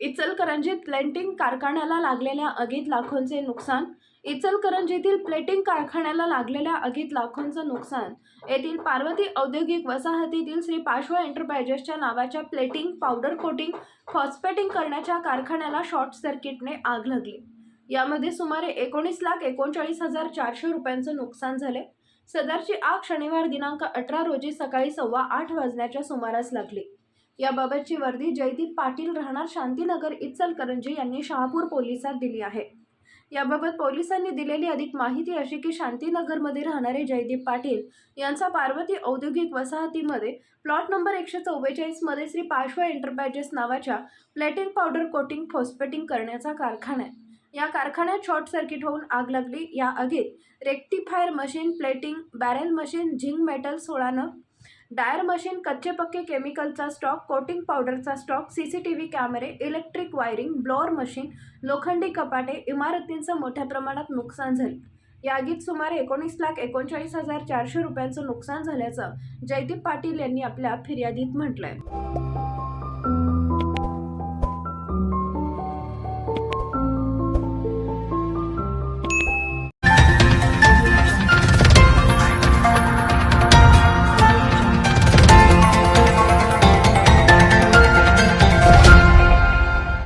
इचलकरंजीत प्लेटिंग कारखान्याला लागलेल्या आगीत लाखोंचे नुकसान? इचलकरंजीतील प्लेटिंग कारखान्याला लागलेल्या आगीत लाखोंचं नुकसान? येथील पार्वती औद्योगिक वसाहतीतील श्री पाशवा एंटरप्रायजेसच्या नावाच्या प्लेटिंग पावडर कोटिंग फॉस्फेटिंग करण्याच्या कारखान्याला शॉर्ट सर्किटने आग लागली. यामध्ये सुमारे एकोणीस लाख एकोणचाळीस हजार चारशे रुपयांचं नुकसान झाले. सदरची आग शनिवार दिनांक अठरा रोजी सकाळी सव्वा आठ वाजण्याच्या सुमारास लागली. याबाबतची वर्दी जयदीप पाटील राहणार शांतीनगर इचलकरंजी यांनी शहापूर पोलिसात दिली आहे. याबाबत पोलिसांनी दिलेली अधिक माहिती अशी की शांतीनगरमध्ये राहणारे जयदीप पाटील यांचा पार्वती औद्योगिक वसाहतीमध्ये प्लॉट नंबर एकशे चव्वेचाळीसमध्ये श्री पार्श्व एंटरप्राइजेस नावाच्या प्लॅटिंग पावडर कोटिंग फॉस्पेटिंग करण्याचा कारखाना आहे. या कारखान्यात शॉर्ट सर्किट होऊन आग लागली. या आगीत rectifier machine plating barrel machine zinc metal सोळानं dryer machine कच्चे पक्के केमिकलचा स्टॉक कोटिंग पावडरचा stock C C T V कॅमेरे इलेक्ट्रिक वायरिंग ब्लोअर मशीन लोखंडी कपाटे इमारतींचं मोठ्या प्रमाणात नुकसान झाले. या आगीत सुमारे एकोणीस लाख एकोणचाळीस हजार चारशे रुपयांचं नुकसान झाल्याचं जयदीप पाटील यांनी आपल्या फिर्यादीत म्हटलंय.